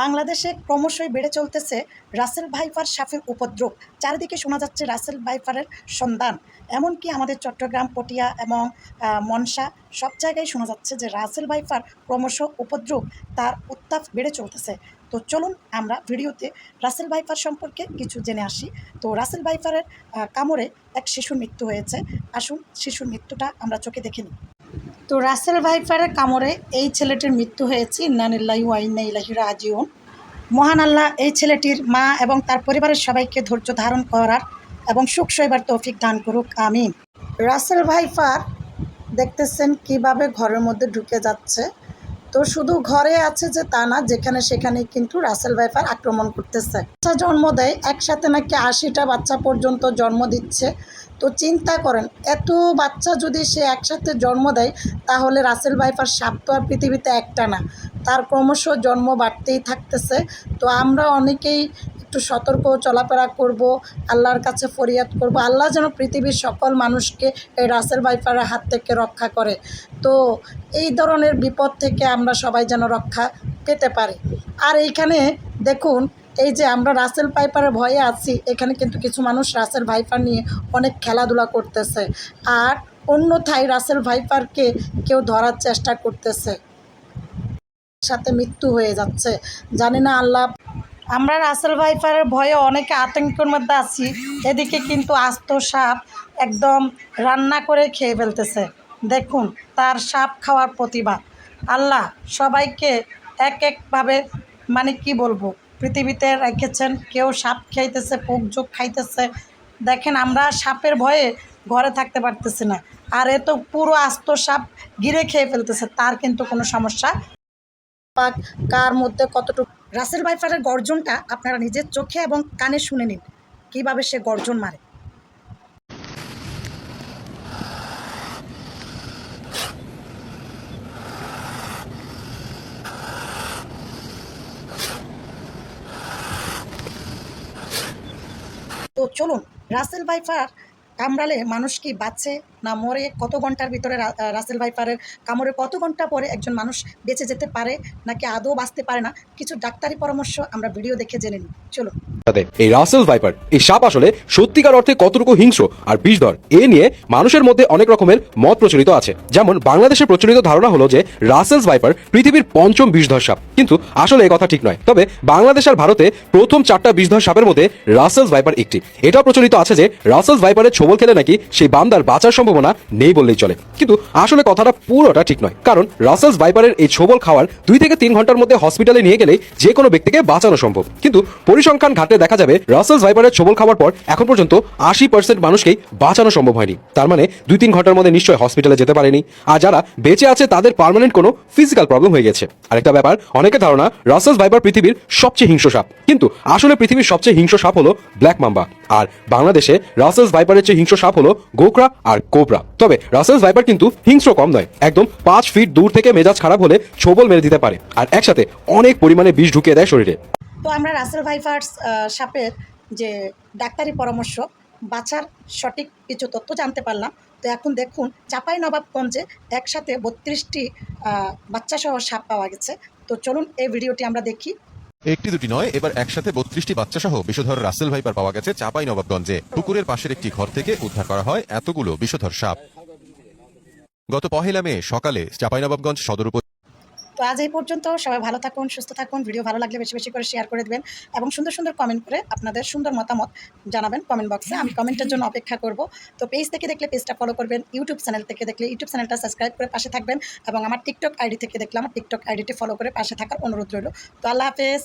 বাংলাদেশে ক্রমশই বেড়ে চলতেছে রাসেল ভাইপার সাপের উপদ্রব। চারিদিকে শোনা যাচ্ছে রাসেল ভাইপারের সন্ধান। এমনকি আমাদের চট্টগ্রাম পটিয়া এবং মনসা সব জায়গায় শোনা যাচ্ছে যে রাসেল ভাইপার ক্রমশ উপদ্রব তার উত্তাপ বেড়ে চলতেছে। তো চলুন আমরা ভিডিওতে রাসেল ভাইপার সম্পর্কে কিছু জেনে আসি। তো রাসেল ভাইপারের আহ, কামড়ে এক শিশুর মৃত্যু হয়েছে। আসুন শিশুর মৃত্যুটা আমরা চোখে দেখে নিই। তো রাসেল ভাইফারের কামড়ে এই ছেলেটির মৃত্যু হয়েছে। ইন্নানিল্লাহি ওয়াইন্না ইলাহি রাজিউন। মহান আল্লাহ এই ছেলেটির মা এবং তার পরিবারের সবাইকে ধৈর্য ধারণ করার এবং সুখ সইবার তৌফিক দান করুক, আমিন। রাসেল ভাইফার দেখতেছেন কীভাবে ঘরের মধ্যে ঢুকে যাচ্ছে। তো শুধু ঘরে আছে যে তা না, যেখানে সেখানে কিন্তু রাসেল ভাইফার আক্রমণ করতেছে। বাচ্চা জন্ম দেয়, একসাথে নাকি আশিটা বাচ্চা পর্যন্ত জন্ম দিচ্ছে। তো চিন্তা করেন, এত বাচ্চা যদি সে একসাথে জন্ম দেয়, তাহলে রাসেল ভাইপার সাপ তো আর পৃথিবীতে একটা না। তার ক্রমশ জন্ম বাড়তেই থাকতেছে। তো আমরা অনেকেই একটু সতর্ক চলাফেরা করব, আল্লাহর কাছে ফরিয়াদ করব। আল্লাহ যেন পৃথিবীর সকল মানুষকে এই রাসেল ভাইপারের হাত থেকে রক্ষা করে। তো এই ধরনের বিপদ থেকে আমরা সবাই যেন রক্ষা পেতে পারি। আর এইখানে দেখুন এই যে আমরা রাসেল ভাইপারের ভয়ে আছি, এখানে কিন্তু কিছু মানুষ রাসেল ভাইপার নিয়ে অনেক খেলাধুলা করতেছে। আর অন্যথায় রাসেল ভাইপারকে কেউ ধরার চেষ্টা করতেছে। সাথে মৃত্যু হয়ে যাচ্ছে। জানি না আল্লাহ, আমরা রাসেল ভাইপারের ভয়ে অনেকে আতঙ্কের মধ্যে আছি। এদিকে কিন্তু আস্ত সাপ একদম রান্না করে খেয়ে ফেলতেছে। দেখুন, তার সাপ খাওয়ার প্রতিভা আল্লাহ সবাইকে এক একভাবে মানে কি বলব পৃথিবীতে রেখেছেন, কেউ সাপ খাইতেছে, পোক যোগ খাইতেছে। দেখেন, আমরা সাপের ভয়ে ঘরে থাকতে পারতেছি না। আর এ তো পুরো আস্ত সাপ গিরে খেয়ে ফেলতেছে, তার কিন্তু কোনো সমস্যা কার মধ্যে কতটুকু। রাসেল ভাইফারের গর্জনটা আপনারা নিজের চোখে এবং কানে শুনে নিন, কীভাবে সে গর্জন মারে। তো চলুন রাসেল ভাইফার কামড়ালে মানুষ কি বাঁচে না মরে? কত ঘণ্টার ভিতরে রাসেল ভাইফারের কামড়ে কত ঘণ্টা পরে একজন মানুষ বেঁচে যেতে পারে নাকি আদৌ বাঁচতে পারে না? কিছু ডাক্তারি পরামর্শ আমরা ভিডিও দেখে জেনে নিই। চলো। এই রাসেল ভাইপার এই সাপ আসলে সত্যিকার অর্থে কতটুকু হিংস্র? আর বিষধর এ নিয়ে মানুষের মধ্যে অনেক রকমের মত প্রচলিত আছে। যেমন বাংলাদেশের প্রচলিত ধারণা হলো যে রাসেলস ভাইপার পৃথিবীর পঞ্চম বিষধর সাপ। কিন্তু আসলে এই কথা ঠিক নয়। তবে বাংলাদেশ আর ভারতে প্রথম চারটা বিষধর সাপের মধ্যে রাসেলস ভাইপার একটি। এটাও প্রচলিত আছে যে রাসেলস ভাইপারের ছোবল খেলে নাকি সেই বান্দার বাঁচার সম্ভাবনা নেই বললেই চলে। কিন্তু আসলে কথাটা পুরোটা ঠিক নয়। কারণ রাসেলস ভাইপারের এই ছোবল খাওয়ার দুই থেকে তিন ঘণ্টার মধ্যে হসপিটালে নিয়ে গেলেই যে কোনো ব্যক্তিকে বাঁচানো সম্ভব। কিন্তু পরিসংখ্যান ঘাটলে দেখা যাবে রাসেলস ভাইপারের ছোবল খাওয়ার পর এখন পর্যন্ত আশি পার্সেন্ট মানুষকেই বাঁচানো সম্ভব হয়নি। তার মানে দুই তিন ঘণ্টার মধ্যে নিশ্চয়ই হসপিটালে যেতে পারেনি। আর যারা বেঁচে আছে তাদের পার্মানেন্ট কোনো ফিজিক্যাল প্রবলেম হয়ে গেছে। আরেকটা ব্যাপার অনেকে ধারণা রাসেলস ভাইপার পৃথিবীর সবচেয়ে হিংস্র সাপ। কিন্তু আসলে পৃথিবীর সবচেয়ে হিংস্র সাপ হলো ব্ল্যাক মাম্বা। আর বাংলাদেশে রাসেলস ভাইপারের চেয়ে হিংস্র সাপ হলো গোকরা আর কোবরা। তবে রাসেলস ভাইপার কিন্তু হিংস্র কম নয়, একদম পাঁচ ফিট দূর থেকে মেজাজ খারাপ হলে ছোবল মেরে দিতে পারে আর একসাথে অনেক পরিমাণে বিষ ঢুকিয়ে দেয় শরীরে। তো আমরা রাসেল ভাইফার্স সাপের যে ডাক্তারি পরামর্শ, বাঁচার সঠিক কিছু তথ্য জানতে পারলাম। তো এখন দেখুন, চাপাই নবাবগঞ্জে একসাথে বত্রিশটি বাচ্চা সহ সাপ পাওয়া গেছে। তো চলুন এই ভিডিওটি আমরা দেখি। একটি দুটি নয়, এবার একসাথে বত্রিশটি বাচ্চা সহ বিষধর রাসেল ভাইপার পাওয়া গেছে চাপাই নবাবগঞ্জে। পুকুরের পাশের একটি ঘর থেকে উদ্ধার করা হয় এতগুলো বিষধর সাপ। গত পহেলা মে সকালে চাঁপাইনবাবগঞ্জ সদর তো আজ এই পর্যন্ত, সবাই ভালো থাকুন, সুস্থ থাকুন, ভিডিও ভালো লাগলে বেশি বেশি করে শেয়ার করে দেবেন এবং সুন্দর সুন্দর কমেন্ট করে আপনাদের সুন্দর মতামত জানাবেন কমেন্ট বক্সে আমি কমেন্টের জন্য অপেক্ষা করব। তো পেজ থেকে দেখলে পেজটা ফলো করবেন ইউটিউব চ্যানেল থেকে দেখলে ইউটিউব চ্যানেলটা সাবস্ক্রাইব করে পাশে থাকবেন এবং আমার টিকটক আইডি থেকে দেখলে আমার টিকটক আইডিটি ফলো করে পাশে থাকার অনুরোধ রইল। তো আল্লাহ হাফেজ।